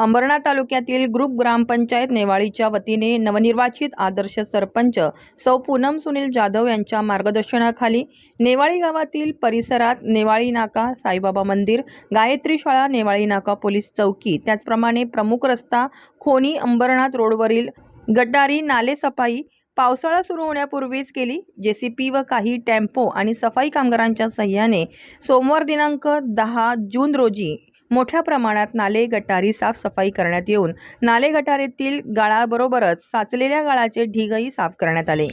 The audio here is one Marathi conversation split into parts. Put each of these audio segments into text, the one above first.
अंबरनाथ तालुक्यातील ग्रुप ग्रामपंचायत नेवाळीच्या वतीने नवनिर्वाचित आदर्श सरपंच सौ पूनम सुनील जाधव यांच्या मार्गदर्शनाखाली नेवाळी गावातील परिसरात नेवाळी नाका साईबाबा मंदिर गायत्री शाळा नेवाळी नाका पोलीस चौकी त्याचप्रमाणे प्रमुख रस्ता खोनी अंबरनाथ रोडवरील गटारी नाले सफाई पावसाळा सुरू होण्यापूर्वीच केली जेसीपी व काही टेम्पो आणि सफाई कामगारांच्या सहाय्याने सोमवार दिनांक दहा जून रोजी मोठ्या प्रमाणात नाले गटारी साफसफाई करण्यात येऊन नाले गटारीतील गाळाबरोबरच साचलेल्या गाळाचे ढिगही साफ करण्यात आले.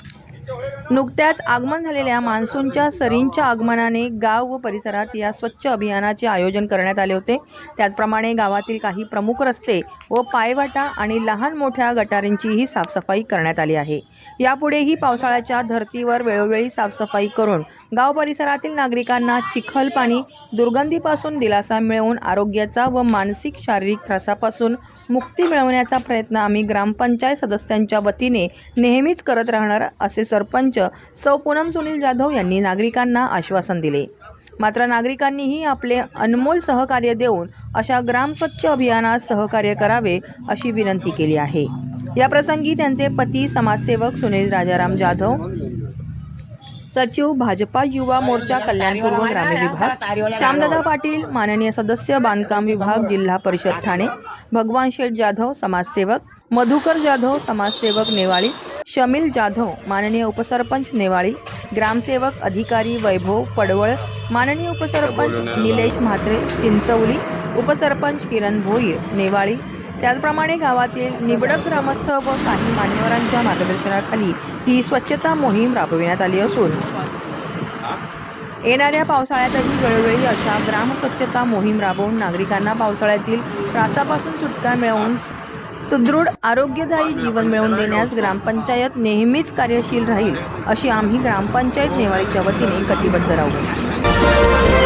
नुकत्याच आगमन झालेल्या मान्सूनच्या सरींच्या आगमनाने गाव व परिसरात या स्वच्छ अभियानाचे आयोजन करण्यात आले होते. त्याचप्रमाणे गावातील काही प्रमुख रस्ते व पायवाटा आणि लहान मोठ्या गटारींचीही साफसफाई करण्यात आली आहे. यापुढेही पावसाळ्याच्या धर्तीवर वेळोवेळी साफसफाई करून गाव परिसरातील नागरिकांना चिखल पाणी दुर्गंधीपासून दिलासा मिळवून आरोग्याचा व मानसिक शारीरिक त्रासापासून मुक्ती मिळवण्याचा प्रयत्न आम्ही ग्रामपंचायत सदस्यांच्या वतीने नेहमीच करत राहणार असे सरपंच सौ पूनम सुनील जाधव यांनी नागरिकांना आश्वासन दिले. मात्र नागरिकांनीही आपले अनमोल सहकार्य देऊन अशा ग्राम स्वच्छ अभियानात सहकार्य करावे अशी विनंती केली आहे. या प्रसंगी त्यांचे पती समाजसेवक सुनील राजाराम जाधव सचिव भाजपा युवा मोर्चा कल्याणपूर्व ग्रामीण विभाग श्यामदादा पाटील माननीय सदस्य बांधकाम विभाग जिल्हा परिषद ठाणे भगवान शेठ जाधव समाजसेवक मधुकर जाधव समाजसेवक नेवाळी शमील जाधव माननीय उपसरपंच नेवाळी ग्रामसेवक अधिकारी वैभव पडवळ माननीय उपसरपंच निलेश म्हात्रे चिंचवली उपसरपंच किरण भोईर नेवाळी त्याचप्रमाणे गावातील निवडक ग्रामस्थ व काही मान्यवरांच्या मार्गदर्शनाखाली ही स्वच्छता मोहीम राबविण्यात आली असून येणाऱ्या पावसाळ्यातही वेळोवेळी अशा ग्राम स्वच्छता मोहीम राबवून नागरिकांना पावसाळ्यातील त्रासापासून सुटका मिळवून सुदृढ आरोग्यदायी जीवन मिळवून देण्यास ग्रामपंचायत नेहमीच कार्यशील राहील अशी आम्ही ग्रामपंचायत नेवाळीच्या वतीने कटिबद्ध राहू.